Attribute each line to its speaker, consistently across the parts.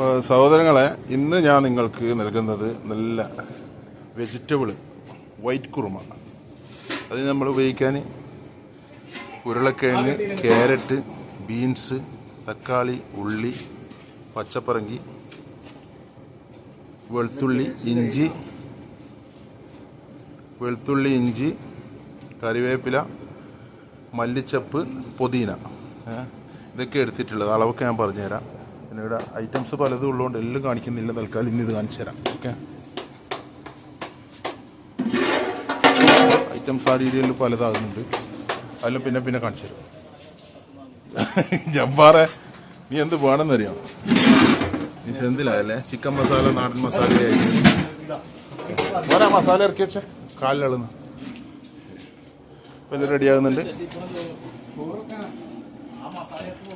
Speaker 1: സഹോദരങ്ങളെ ഇന്ന് ഞാൻ നിങ്ങൾക്ക് നൽകുന്നത് നല്ല വെജിറ്റബിൾ വൈറ്റ് കുറുമ. അത് നമ്മൾ ഉപയോഗിക്കാൻ ഉരുളക്കിഴങ്ങ് ക്യാരറ്റ് ബീൻസ് തക്കാളി ഉള്ളി പച്ചപ്പറങ്കി വെളുത്തുള്ളി ഇഞ്ചി വെളുത്തുള്ളി ഇഞ്ചി കറിവേപ്പില മല്ലിച്ചപ്പ് പുതിന. ഇതൊക്കെ എടുത്തിട്ടുള്ളത്. അളവൊക്കെ ഞാൻ പറഞ്ഞുതരാം. പിന്നെ ഇവിടെ ഐറ്റംസ് പലതും ഉള്ളതുകൊണ്ട് എല്ലാം കാണിക്കുന്നില്ല. തൽക്കാലം ഇന്ന് ഇത് കാണിച്ചു തരാം. ഓക്കെ ഐറ്റംസ് ആ രീതിയിൽ പലതാകുന്നുണ്ട്. അതെല്ലാം പിന്നെ പിന്നെ കാണിച്ചു തരാം. ജബ്ബാറെ നീ എന്ത് വേണമെന്നറിയാം? നീ ചെന്തിലായല്ലേ? ചിക്കൻ മസാല നാടൻ മസാല ഓരോ മസാല ഇറക്കി വെച്ചേ. കാലിലളുന്ന പിന്നെ റെഡി ആകുന്നുണ്ട്.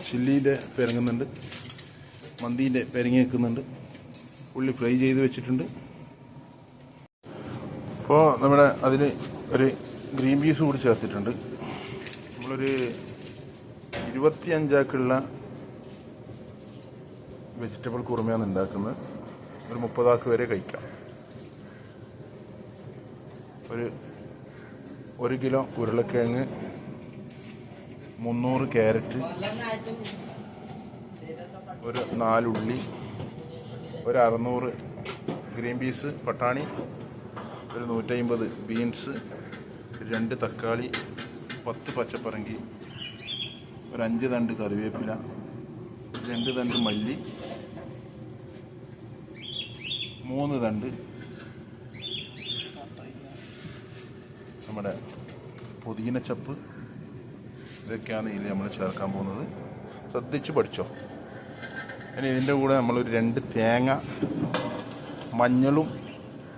Speaker 1: ചില്ലിന്റെ പെരങ്ങുന്നുണ്ട്. മന്തിന്റെ പെരങ്ങി വെക്കുന്നുണ്ട്. ഉള്ളി ഫ്രൈ ചെയ്ത് വെച്ചിട്ടുണ്ട്. ഇപ്പോൾ നമ്മുടെ അതിന് ഒരു ഗ്രീൻ പീസ് കൂടി ചേർത്തിട്ടുണ്ട്. നമ്മളൊരു ഇരുപത്തി അഞ്ചാക്കുള്ള വെജിറ്റബിൾ കുറുമയാണ് ഉണ്ടാക്കുന്നത്. ഒരു മുപ്പതാക്ക് വരെ കഴിക്കാം. ഒരു ഒരു കിലോ ഉരുളക്കിഴങ്ങ് മുന്നൂറ് ക്യാരറ്റ് ഒരു നാലുള്ളി ഒരു അറുന്നൂറ് ഗ്രീൻ പീസ് പട്ടാണി ഒരു നൂറ്റമ്പത് ബീൻസ് രണ്ട് തക്കാളി പത്ത് പച്ചപ്പറങ്കി ഒരു അഞ്ച് തണ്ട് കറിവേപ്പില രണ്ട് തണ്ട് മല്ലി മൂന്ന് തണ്ട് നമ്മുടെ പുതിനച്ചപ്പ്. ഇതൊക്കെയാണ് ഇതിൽ നമ്മൾ ചേർക്കാൻ പോകുന്നത്. ശ്രദ്ധിച്ച് പഠിച്ചോ? ഇനി ഇതിന്റെ കൂടെ നമ്മളൊരു രണ്ട് തേങ്ങ മഞ്ഞളും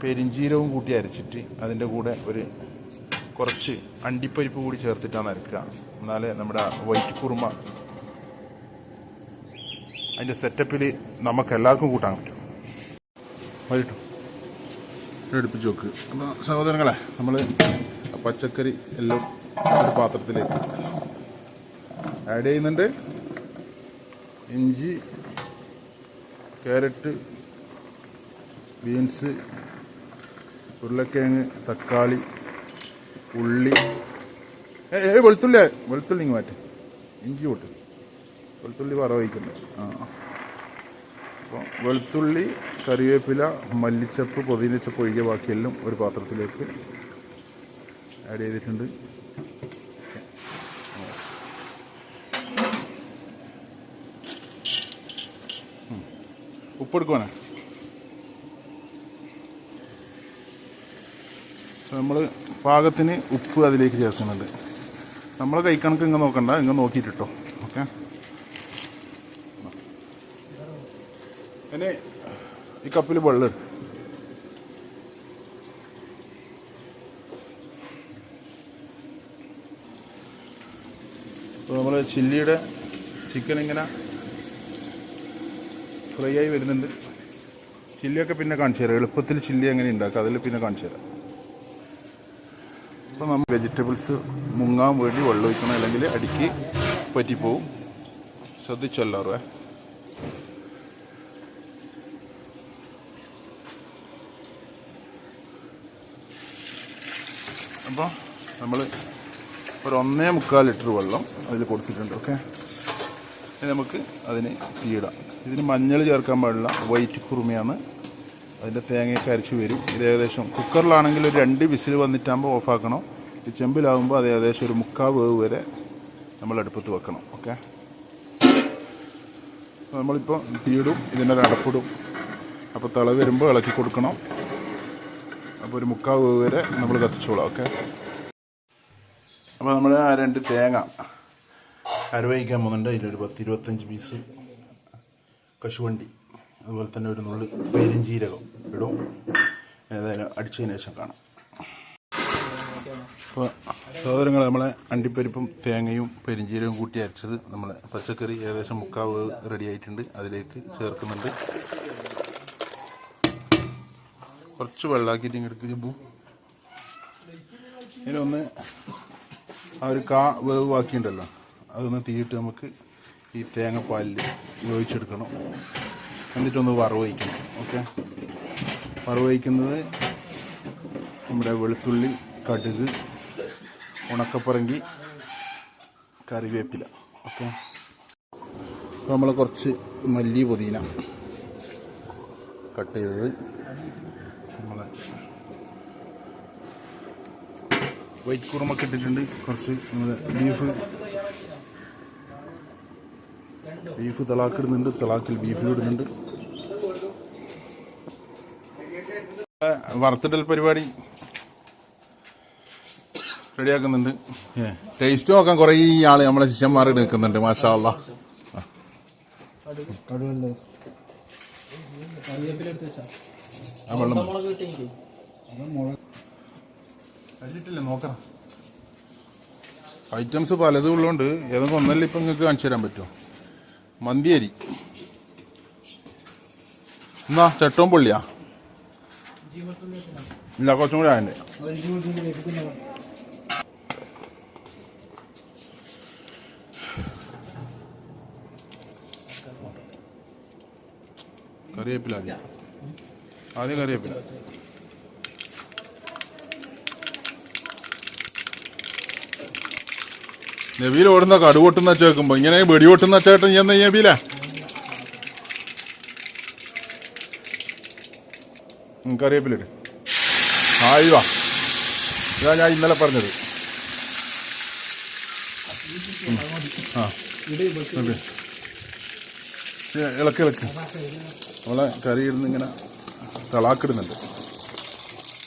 Speaker 1: പെരിഞ്ചീരവും കൂട്ടി അരച്ചിട്ട് അതിന്റെ കൂടെ ഒരു കുറച്ച് അണ്ടിപ്പരിപ്പ് കൂടി ചേർത്തിട്ടാണ് അരക്കുക. എന്നാലേ നമ്മുടെ വൈറ്റ് കുറുമ അതിന്റെ സെറ്റപ്പിൽ നമുക്ക് എല്ലാവർക്കും കൂട്ടാൻ പറ്റും. വൈകിട്ടു എടുപ്പിച്ച് അപ്പോൾ സഹോദരങ്ങളെ നമ്മൾ പച്ചക്കറി എല്ലാം ഒരു പാത്രത്തിലേക്ക് ആഡ് ചെയ്യുന്നുണ്ട്. ഇഞ്ചി ക്യാരറ്റ് ബീൻസ് ഉരുളക്കിഴങ്ങ് തക്കാളി ഉള്ളി. ഏ വെളുത്തുള്ളി വെളുത്തുള്ളി ഇങ്ങ് മാറ്റി. ഇഞ്ചി കൂട്ട്. വെളുത്തുള്ളി വറവയ്ക്കുന്നത് ആ. അപ്പോൾ വെളുത്തുള്ളി കറിവേപ്പില മല്ലിച്ചപ്പ് പൊതിനച്ചപ്പ് ഒഴികെ ബാക്കിയെല്ലാം ഒരു പാത്രത്തിലേക്ക് ആഡ് ചെയ്തിട്ടുണ്ട്. ഉപ്പെടുക്കുവാനേ നമ്മൾ പാകത്തിന് ഉപ്പ് അതിലേക്ക് ചേർക്കുന്നുണ്ട്. നമ്മൾ കൈക്കണക്ക് ഇങ്ങനെ നോക്കണ്ട ഇങ്ങനെ നോക്കിയിട്ടോ ഓക്കെ ഇനി ഈ കപ്പിൽ വെള്ളം. അപ്പോൾ നമ്മൾ ചില്ലിയുടെ ചിക്കൻ ഇങ്ങനെ ഫ്രൈ ആയി വരുന്നുണ്ട്. ചില്ലിയൊക്കെ പിന്നെ കാണിച്ചു തരാം. എളുപ്പത്തിൽ ചില്ലി എങ്ങനെ ഉണ്ടാക്കുക അതിൽ പിന്നെ കാണിച്ചു തരാം. അപ്പോൾ നമ്മൾ വെജിറ്റബിൾസ് മുങ്ങാൻ വേണ്ടി വെള്ളം ഒഴിക്കണം. അല്ലെങ്കിൽ അടിക്ക് പറ്റിപ്പോവും. ശ്രദ്ധിച്ചല്ലാറേ അപ്പോൾ നമ്മൾ ഒരു ഒന്നേ മുക്കാൽ ലിറ്റർ വെള്ളം അതിൽ കൊടുത്തിട്ടുണ്ട് ഓക്കെ? നമുക്ക് അതിന് തീയിടാം. ഇതിന് മഞ്ഞൾ ചേർക്കാൻ പാടില്ല. വൈറ്റ് കുറുമയാണ്. അതിന്റെ തേങ്ങയൊക്കെ അരച്ച് വരും. ഇത് ഏകദേശം കുക്കറിലാണെങ്കിൽ ഒരു രണ്ട് വിസിൽ വന്നിട്ടാകുമ്പോൾ ഓഫാക്കണം. ഈ ചെമ്പിലാകുമ്പോൾ അത് ഏകദേശം ഒരു മുക്കാൽ വേവ് വരെ നമ്മൾ അടുപ്പത്ത് വെക്കണം. ഓക്കെ നമ്മളിപ്പോൾ തീയിടും ഇതിന്റെ അടപ്പിടും അപ്പോൾ തിള വരുമ്പോൾ ഇളക്കി കൊടുക്കണം. അപ്പോൾ ഒരു മുക്കാൽ വേവ് വരെ നമ്മൾ കത്തിച്ചോളാം. ഓക്കെ അപ്പോൾ നമ്മൾ ആ രണ്ട് തേങ്ങ അരവഹിക്കാൻ പോകുന്നുണ്ട്. അതിലൊരു പത്ത് ഇരുപത്തഞ്ച് പീസ് കശുവണ്ടി അതുപോലെ തന്നെ ഒരു നുള്ളി പെരിഞ്ചീരകം ഇടും. ഏതായാലും അടിച്ചതിന് ശേഷം കാണാം. അപ്പോൾ സഹോദരങ്ങൾ നമ്മളെ അണ്ടിപ്പരിപ്പും തേങ്ങയും പെരിഞ്ചീരവും കൂട്ടി അരച്ചത് നമ്മളെ പച്ചക്കറി ഏകദേശം മുക്കാവ് റെഡി ആയിട്ടുണ്ട്. അതിലേക്ക് ചേർക്കുന്നുണ്ട്. കുറച്ച് വെള്ളമാക്കിയിട്ട് ഇങ്ങോട്ട് ജബ്ബു ഇതിനൊന്ന് ആ ഒരു കാ വേവ് ബാക്കിയുണ്ടല്ലോ അതൊന്ന് തീയിട്ട് നമുക്ക് ഈ തേങ്ങപ്പാലിൽ ഉപയോഗിച്ചെടുക്കണം. എന്നിട്ടൊന്ന് വറവ് വയ്ക്കണം. ഓക്കെ? വറവ് വയ്ക്കുന്നത് നമ്മുടെ വെളുത്തുള്ളി കടുക് ഉണക്കപ്പറങ്കി കറിവേപ്പില. ഓക്കെ? അപ്പോൾ നമ്മൾ കുറച്ച് മല്ലി പുതിന കട്ട് ചെയ്തത് നമ്മളെ വൈറ്റ് കുറുമൊക്കെ ഇട്ടിട്ടുണ്ട്. കുറച്ച് നമ്മുടെ ബീഫ് ബീഫ് തലാക്കിടുന്നുണ്ട് തലാക്കിൽ ബീഫിൽ ഇടുന്നുണ്ട്. വറുത്തിടൽ പരിപാടി റെഡിയാക്കുന്നുണ്ട്. ടേസ്റ്റ് നോക്കാൻ കുറേ ആൾ നമ്മളെ ശിഷ്യന്മാർ നിൽക്കുന്നുണ്ട് മാഷാ അല്ലാ ഐറ്റംസ് പലതും ഉള്ളതുകൊണ്ട് ഏതെങ്കിലും ഒന്നല്ല ഇപ്പം നിങ്ങൾക്ക് കാണിച്ചു തരാൻ പറ്റുമോ മന്തിയരി. എന്നാ ചട്ടവും പൊള്ളിയാ ഇല്ല കുറച്ചും കൂടെ ആയതിന്റെ കറിവേപ്പില ആദ്യം. ആദ്യം കറിവേപ്പില. നബീൽ ഓടുന്ന കടുവൊട്ടുന്ന ചേക്കുമ്പോ ഇങ്ങനെ വെടിവൊട്ടുന്ന ചേട്ടൻ ചെന്ന നബീല കറിവേപ്പിലിട്ട് ആയിവാ ഇതാ? ഞാൻ ഇന്നലെ പറഞ്ഞത്. ആ. ഇളക്ക് ഇളക്ക്. നമ്മളെ കറി ഇടുന്ന് ഇങ്ങനെ തിളാക്കിടുന്നുണ്ട്.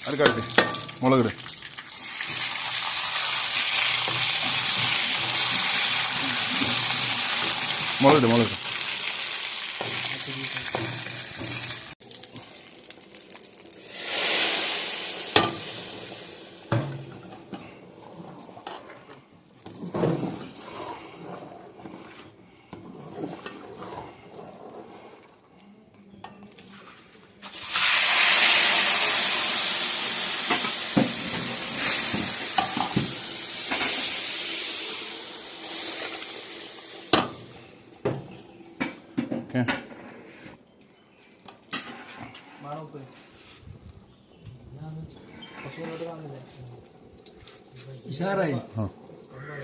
Speaker 1: അത് കറക്റ്റ് മുളകിട്. മുളകിട് മുളകിട് ഓക്കെ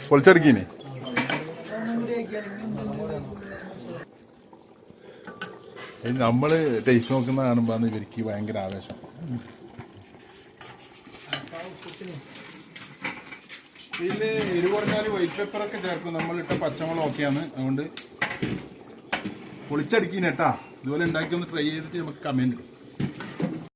Speaker 1: പൊളിച്ചടുക്കീനെ. നമ്മൾ ടേസ്റ്റ് നോക്കുന്ന കാണുമ്പോ ഇവർക്ക് ഭയങ്കര ആവേശം. ഇതിൽ എരിവ് കുറഞ്ഞാൽ വൈറ്റ് പേപ്പർ ഒക്കെ ചേർക്കും. നമ്മളിട്ട പച്ചമുളക് ഓക്കെയാണ് അതുകൊണ്ട് പൊളിച്ചടുക്കീനേട്ടാ ഇതുപോലെ ഉണ്ടാക്കി ഒന്ന് ട്രൈ ചെയ്തിട്ട് നമുക്ക് കമന്റ് ഇടും.